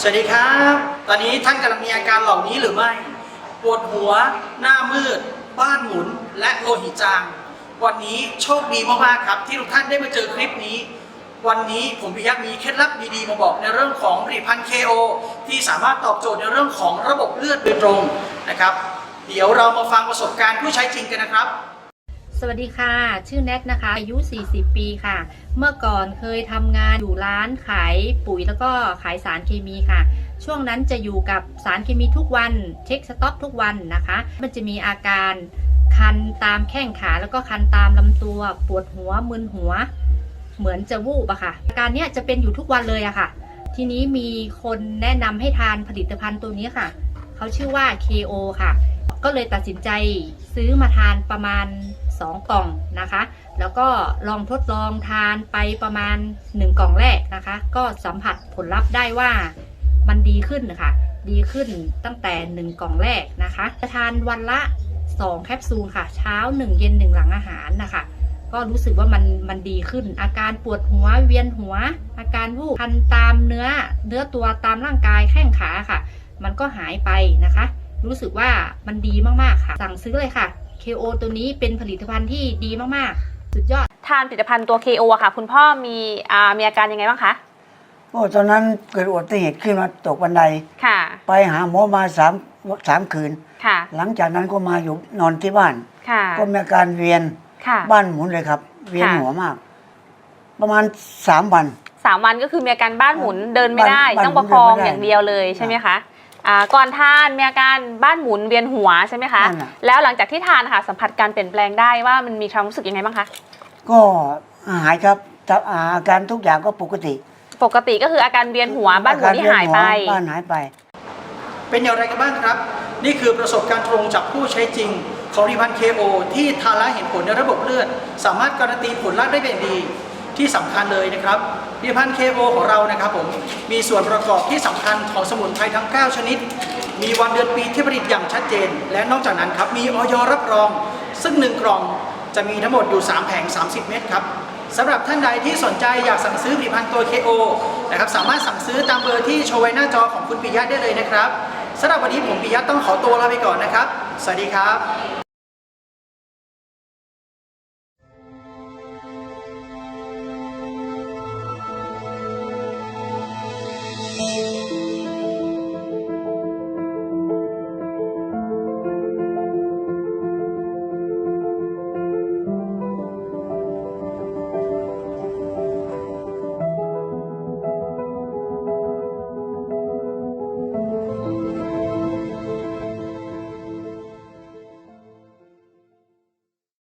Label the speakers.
Speaker 1: สวัสดีครับ ตอนนี้ท่านกำลังมีอาการเหล่านี้หรือไม่ ปวดหัว หน้ามืด บ้านหมุน และโลหิตจาง วันนี้โชคดีมากๆครับ ที่ทุกท่านได้มาเจอคลิปนี้ วันนี้ผมพิยักษ์มีเคล็ดลับดีๆมาบอกในเรื่องของผลิตภัณฑ์ KO ที่สามารถตอบโจทย์ในเรื่องของระบบเลือดโดยตรงนะครับ เดี๋ยวเรามาฟังประสบการณ์ผู้ใช้จริงกันนะครับ
Speaker 2: สวัสดีค่ะ ชื่อแนทนะคะ อายุ 40 ปีค่ะ เมื่อก่อนเคยทำงานอยู่ร้านขายปุ๋ยแล้วก็ขายสารเคมีค่ะ ช่วงนั้นจะอยู่กับสารเคมีทุกวันเช็คสต็อกทุกวันนะคะ มันจะมีอาการคันตามแข้งขาแล้วก็คันตามลำตัว ปวดหัวมึนหัว เหมือนจะวูบอะค่ะ อาการเนี้ยจะเป็นอยู่ทุกวันเลยอะค่ะ ทีนี้มีคนแนะนำให้ทานผลิตภัณฑ์ตัวนี้ค่ะ เขาชื่อว่า KO ค่ะ ก็เลยตัดสินใจซื้อมาทานประมาณ 2 กล่องนะคะ แล้วก็ลองทดลองทานไปประมาณ 1 กล่องแรกนะคะ ก็สัมผัสผลลัพธ์ได้ว่ามันดีขึ้นนะคะดีขึ้นตั้งแต่ 1 กล่องแรกนะคะจะทานวันละ 2 แคปซูลค่ะ เช้า 1 เย็น 1 หลังอาหารนะคะ ก็รู้สึกว่ามันมันดีขึ้น อาการปวดหัวเวียนหัว อาการวูบคันตามเนื้อเนื้อตัวตามร่างกายแข้งขาค่ะ มันก็หายไปนะคะ รู้สึกว่ามันดีมากๆค่ะ สั่งซื้อเลยค่ะ KO ตัวนี้เป็นผลิตภัณฑ์ที่ดีมากๆ สุดยอด
Speaker 3: ทานผลิตภัณฑ์ตัว KO อะค่ะ คุณพ่อมีอ่ามีอาการยังไงบ้างคะ
Speaker 4: โอ้ตอนนั้นเกิดอุบัติเหตุขึ้นมาตกบันได
Speaker 3: ค่ะ
Speaker 4: ไปหาหมอมาสามสามคืน
Speaker 3: ค่ะ
Speaker 4: หลังจากนั้นก็มาอยู่นอนที่บ้าน
Speaker 3: ค่ะ
Speaker 4: ก็มีอาการเวียน
Speaker 3: ค่ะ
Speaker 4: บ้านหมุนเลยครับ เวียน
Speaker 3: ค่ะ
Speaker 4: หัวมาก ประมาณสามวัน
Speaker 3: สามวันก็คือมีอาการบ้านหมุนเดินไม่ได้
Speaker 4: บ้าน
Speaker 3: ต้องประคอง
Speaker 4: บ้านหมุนเดินไม่ได้
Speaker 3: อย่างเดียวเลยใช่ไหมคะ อ่าก่อนทานมีอาการบ้านหมุนเวียนหัวใช่ไหมคะ
Speaker 4: นั่นน่ะ
Speaker 3: แล้วหลังจากที่ทานค่ะสัมผัสการเปลี่ยนแปลงได้ว่ามันมีความรู้สึกยังไงบ้างคะ
Speaker 4: ก็หายครับแต่อาการทุกอย่างก็ปกติ
Speaker 3: ปกติก็คืออาการเวียนหัวบ้านหมุนที่หายไป
Speaker 4: อการเวีนหัวบ้านหายไป
Speaker 1: เป็นอย่างไรกันบ้างครับ นี่คือประสบการณ์ตรงจากผู้ใช้จริง ของผลิตภัณฑ์ KO ที่ทานแล้วเห็นผลในระบบเลือด สามารถการันตีผลลัพธ์ได้เป็นอย่างดี ที่สำคัญเลยนะครับ ผลิตภัณฑ์ KO ของเรานะครับผมมีส่วนประกอบที่สำคัญของสมุนไพรทั้ง 9 ชนิด มีวันเดือนปีที่ผลิตอย่างชัดเจน และนอกจากนั้นครับมีออยรับรอง ซึ่ง 1 กล่องจะมีทั้งหมดอยู่ 3 แผง 30 เม็ดครับสำหรับท่านใดที่สนใจอยากสั่งซื้อผลิตภัณฑ์ตัว KO นะครับสามารถสั่งซื้อตามเบอร์ที่โชว์ไว้หน้าจอของคุณปิยะได้เลยนะครับสำหรับวันนี้ผมปิยะต้องขอตัวลาไปก่อนนะครับ สวัสดีครับ